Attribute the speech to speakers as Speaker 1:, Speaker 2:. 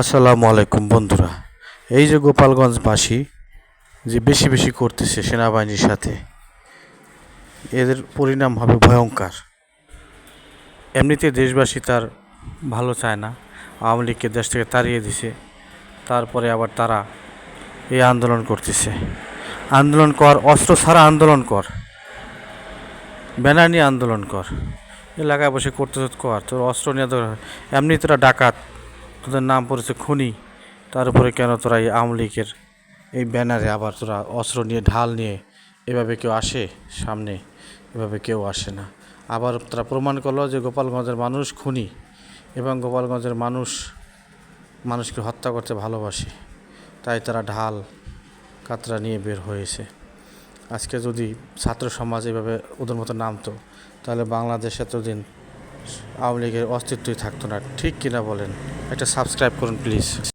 Speaker 1: আসসালামু আলাইকুম বন্ধুরা। এই যে গোপালগঞ্জবাসী যে বেশি বেশি করতেছে সেনাবাহিনীর সাথে, এদের পরিণাম হবে ভয়ঙ্কর। এমনিতে দেশবাসী তার ভালো চায় না, আওয়ামী লীগকে দেশ থেকে তাড়িয়ে দিছে, তারপরে আবার তারা এই আন্দোলন করতেছে। আন্দোলন কর, অস্ত্র ছাড়া আন্দোলন কর, ব্যানার নিয়ে আন্দোলন কর। এলাকায় বসে করতে কর, তোর অস্ত্র নিয়ে এমনি তোরা ডাকাত। তোদের নাম পড়েছে খুনি। তার উপরে কেন তোরা এই আওয়ামী লীগের এই ব্যানারে আবার তোরা অস্ত্র নিয়ে, ঢাল নিয়ে এভাবে কেউ আসে সামনে? এভাবে কেউ আসে না। আবার তারা প্রমাণ করল যে গোপালগঞ্জের মানুষ খুনি এবং গোপালগঞ্জের মানুষ মানুষকে হত্যা করতে ভালোবাসে। তাই তারা ঢাল কাতরা নিয়ে বের হয়েছে। আজকে যদি ছাত্র সমাজ এভাবে ওদের মতো নামতো, তাহলে বাংলাদেশ এতদিন আওয়ামী লীগের অস্তিত্বই থাকতো না। ঠিক কিনা বলেন? একটা সাবস্ক্রাইব করুন প্লিজ